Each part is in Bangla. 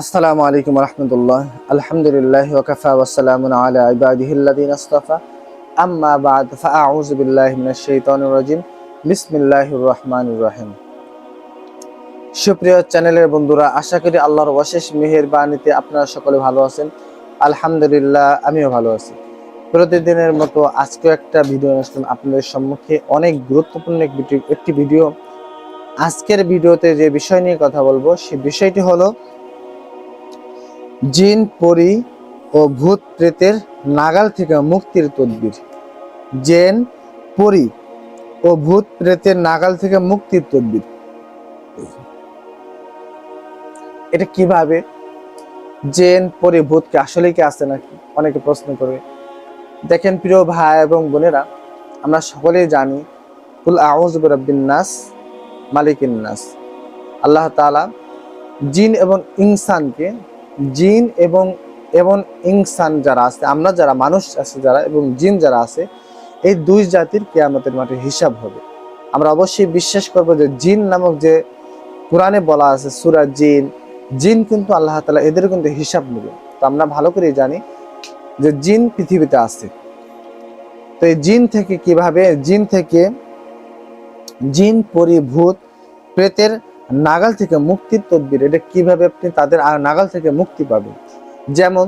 আসসালামু আলাইকুম রহমতুল্লাহ। আলহামদুলিল্লাহ ওকাফা ওয়াসালাম আলা ইবাদিহিল্লাদিন আস্তফা। আম্মা বাদ, ফাআউযু বিল্লাহি মিনাশ শাইতানির রাজিম। বিসমিল্লাহির রহমানির রহিম। সুপ্রিয় চ্যানেলের বন্ধুরা, আশা করি আল্লাহর অশেষ মেহেরবানিতে আপনারা সকলে ভালো আছেন। আলহামদুলিল্লাহ, আমিও ভালো আছি। প্রতিদিনের মতো আজকেও একটা ভিডিও আসলাম আপনাদের সম্মুখে। অনেক গুরুত্বপূর্ণ একটি ভিডিও। আজকের ভিডিওতে যে বিষয় নিয়ে কথা বলব সেই বিষয়টি হলো জিন, পরি ও ভূত প্রেতের নাগাল থেকে মুক্তির তদবির। জেন, পরি ও ভূত প্রেতের নাগাল থেকে মুক্তির তদবির। এটা কীভাবে? জেন, পরি ভূতকে আসলে কি আছে নাকি? অনেকে প্রশ্ন করবে। দেখেন প্রিয় ভাই এবং বোনেরা, আমরা সকলেই জানি, কুল আউজ নাস, মালিকিন নাস। আল্লাহ তাআলা জিন এবং ইনসানকে জিন এবং এবং ইনসান যারা আছে, আমরা যারা মানুষ আছে যারা এবং জিন যারা আছে, এই দুই জাতির কেয়ামতের মাঠে হিসাব হবে। আমরা অবশ্যই বিশ্বাস করব যে জিন নামক যে কোরআনে বলা আছে, সুরা জিন জিন কিন্তু আল্লাহ তালা এদের কিন্তু হিসাব নেবে। তো আমরা ভালো করেই জানি যে জিন পৃথিবীতে আছে। তো এই জিন থেকে কীভাবে, জিন থেকে জিন পরিভূত প্রেতের নাগাল থেকে মুক্তির তদবির, এটা কীভাবে আপনি তাদের নাগাল থেকে মুক্তি পাবেন? যেমন,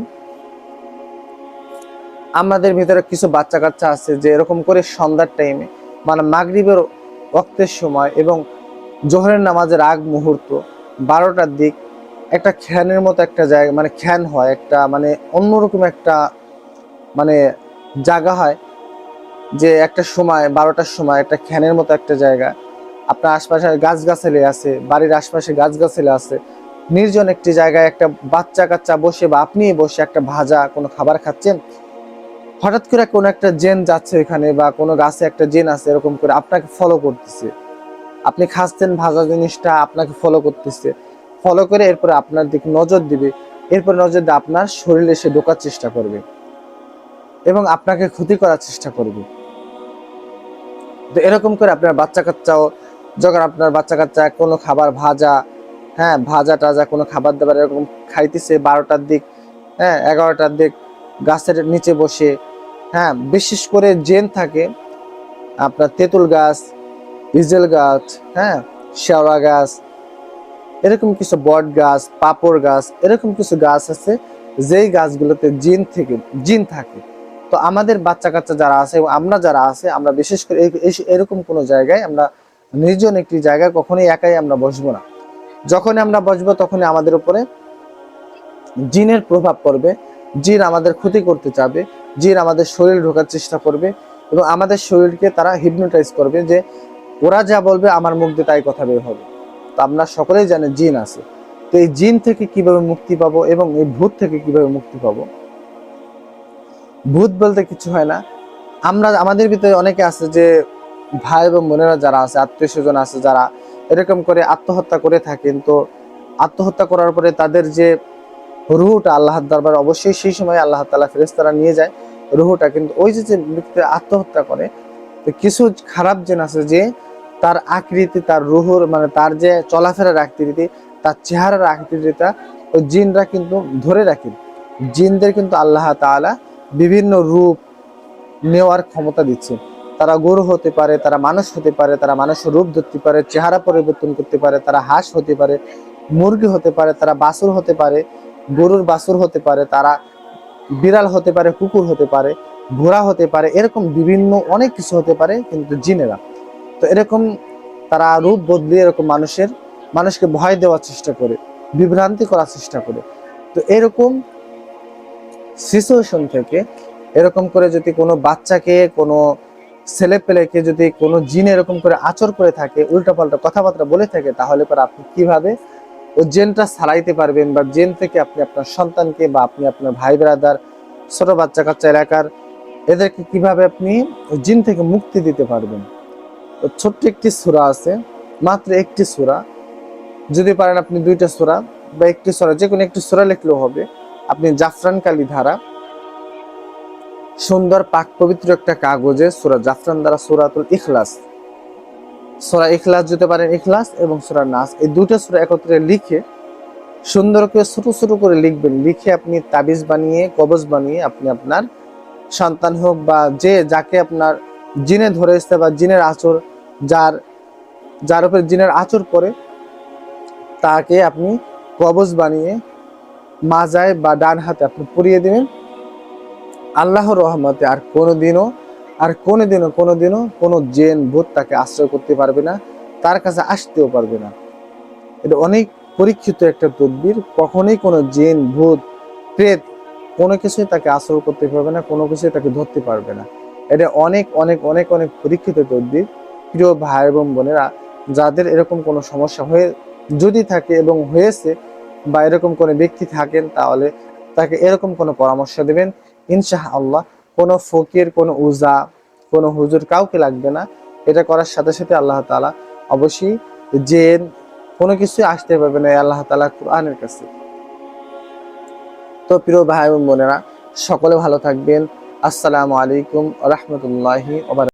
আমাদের ভিতরে কিছু বাচ্চা কাচ্চা আছে যে এরকম করে সন্ধ্যার টাইমে মানে মাগরিবের রক্তের সময় এবং জোহরের নামাজের আগ মুহূর্ত, বারোটার দিক একটা খ্যানের মতো একটা জায়গা মানে খ্যান হয়, একটা মানে অন্যরকম একটা মানে জায়গা হয় যে একটা সময়, বারোটার সময় একটা খ্যানের মতো একটা জায়গা। আপনার আশপাশে গাছগাছালি আছে, বাড়ির আশপাশে গাছগাছালি আছে। নির্জন একটি জায়গায় একটা বাচ্চা কাচ্চা বসে বা আপনি বসে একটা ভাজা কোনো খাবার খাচ্ছেন, হঠাৎ করে কোনো একটা জেন যাচ্ছে এখানে বা কোনো গাছে একটা জেন আছে এরকম করে আপনাকে ফলো করতেছে। আপনি খাচ্ছেন ভাজা জিনিসটা আপনাকে ফলো করতেছে। ফলো করে এরপরে আপনার দিকে নজর দিবে। এরপরে নজর দিয়ে আপনার শরীরে এসে ঢোকার চেষ্টা করবে এবং আপনাকে ক্ষতি করার চেষ্টা করবে। তো এরকম করে আপনার বাচ্চা কাচ্চাও যখন আপনার বাচ্চা কাচ্চা কোনো খাবার ভাজা হ্যাঁ ভাজা টাজা কোনো খাবার দাবার এরকম খাইতেছে বারোটার দিক হ্যাঁ এগারোটার দিক, গাছের নিচে বসে হ্যাঁ বিশেষ করে জেন থাকে, আপনার তেঁতুল গাছ, ইজেল গাছ হ্যাঁ শেওড়া গাছ, এরকম কিছু বট গাছ, পাপড় গাছ, এরকম কিছু গাছ আছে, যেই গাছগুলোতে জিন থেকে, জিন থাকে। তো আমাদের বাচ্চা কাচ্চা যারা আছে আমরা যারা আছে, আমরা বিশেষ করে এরকম কোনো জায়গায় আমরা নির্জন একটি জায়গায় কখনোই একাই আমরা বসবো না। যখনই আমরা বসবো তখনই আমাদের উপরে জিনের প্রভাব পড়বে, জিন আমাদের ক্ষতি করতে চাবে, জিন আমাদের শরীর ঢোকার চেষ্টা করবে এবং আমাদের শরীরকে তারা হিপনোটাইজ করবে যে, ওরা যা বলবে আমার মুখ দিয়ে তাই কথা বের হবে। তো আমরা সকলেই জানি জিন আছে। তো এই জিন থেকে কীভাবে মুক্তি পাবো এবং এই ভূত থেকে কীভাবে মুক্তি পাবো? ভূত বলতে কিছু হয় না। আমরা, আমাদের ভিতরে অনেকে আছে যে ভাই এবং বোনেরা যারা আছে, আত্মীয় স্বজন আছে যারা এরকম করে আত্মহত্যা করে থাকেন, তো আত্মহত্যা করার পরে তাদের যে রুহুটা আল্লাহর দরবার, অবশ্যই সেই সময় আল্লাহ তালা ফেরেস্তারা নিয়ে যায় রুহুটা। কিন্তু ওই যে যে ব্যক্তি আত্মহত্যা করে, তো কিছু খারাপ জেন আছে যে তার আকৃতি, তার রুহুর মানে তার যে চলাফেরার আকৃতি, তার চেহারার আকৃতিটা ওই জিনরা কিন্তু ধরে রাখেন। জিনদের কিন্তু আল্লাহ তাআলা বিভিন্ন রূপ নেওয়ার ক্ষমতা দিচ্ছে তারা গরু হতে পারে, তারা মানুষ হতে পারে, তারা মানুষের রূপ ধরতে পারে, চেহারা পরিবর্তন করতে পারে, তারা হাঁস হতে পারে, মুরগি হতে পারে, তারা বাছুর হতে পারে, গরুর বাছুর হতে পারে, তারা বিড়াল হতে পারে, কুকুর হতে পারে, ঘোড়া হতে পারে, এরকম বিভিন্ন অনেক কিছু হতে পারে কিন্তু জিনেরা। তো এরকম তারা রূপ বদলে এরকম মানুষের, মানুষকে ভয় দেওয়ার চেষ্টা করে, বিভ্রান্তি করার চেষ্টা করে। তো এরকম সিচুয়েশন থেকে এরকম করে যদি কোনো বাচ্চাকে কোনো ছেলে পেলেকে যদি কোনো জিন এরকম করে আচর করে থাকে, উল্টাপাল্টা কথাবার্তা বলে থাকে, তাহলে পরে আপনি কীভাবে ও জেনটা ছাড়াইতে পারবেন বা জেন থেকে আপনি আপনার সন্তানকে বা আপনি আপনার ভাই ব্রাদার, ছোট বাচ্চা কাচ্চা এলাকার এদেরকে কীভাবে আপনি জিন থেকে মুক্তি দিতে পারবেন? তো ছোট্ট একটি সূরা আছে, মাত্র একটি সূরা। যদি পারেন আপনি দুইটা সূরা বা একটি সূরা যে কোনো একটি সূরা লিখলেও হবে। আপনি জাফরান কালি ধারা সুন্দর পাক পবিত্র একটা কাগজে সূরা জাফরান দ্বারা সূরাতুল ইখলাস। সূরা ইখলাস যেতে পারেন ইখলাস এবং সূরা নাস। এই দুটো সূরা একত্রে লিখে সুন্দর করে, ছোট ছোট করে লিখবেন। লিখে আপনি তাবিজ বানিয়ে, কবজ বানিয়ে আপনি আপনার সন্তান হোক বা যে যাকে আপনার জিনে ধরেছে বা জিনের আচর, যার যার উপর জিনের আচর পড়ে, তাকে আপনি কবজ বানিয়ে মাজায় বা ডান হাতে আপনি পরিয়ে দিবেন। আল্লাহর রহমতে আর কোনোদিনও আর কোনোদিনও কোনোদিনও কোনো জেন, ভূত তাকে আশ্রয় করতে পারবে না, তার কাছে আসতেও পারবে না। এটা অনেক পরীক্ষিত একটা তদবির। কখনোই কোনো জেন, ভূত, প্রেত কোনো কিছুই তাকে আশ্রয় করতে পারবে না, কোনো কিছুই তাকে ধরতে পারবে না। এটা অনেক অনেক অনেক অনেক পরীক্ষিত তদবির। প্রিয় ভাই এবং বোনেরা, যাদের এরকম কোনো সমস্যা হয়ে, যদি থাকে এবং হয়েছে বা এরকম কোনো ব্যক্তি থাকেন, তাহলে তাকে এরকম কোনো পরামর্শ দেবেন। ইনশাহ আল্লাহ, কোনো ফকির, কোনো উজা, কোনো হুজুর কাউকে লাগবে না। এটা করার সাথে সাথে আল্লাহ তালা অবশ্যই যে কোনো কিছুই আসতে পারবে না আল্লাহ তালা কোরআনের কাছে। তো প্রিয় ভাই বোনেরা, সকলে ভালো থাকবেন। আসসালামু আলাইকুম রহমতুল্লাহি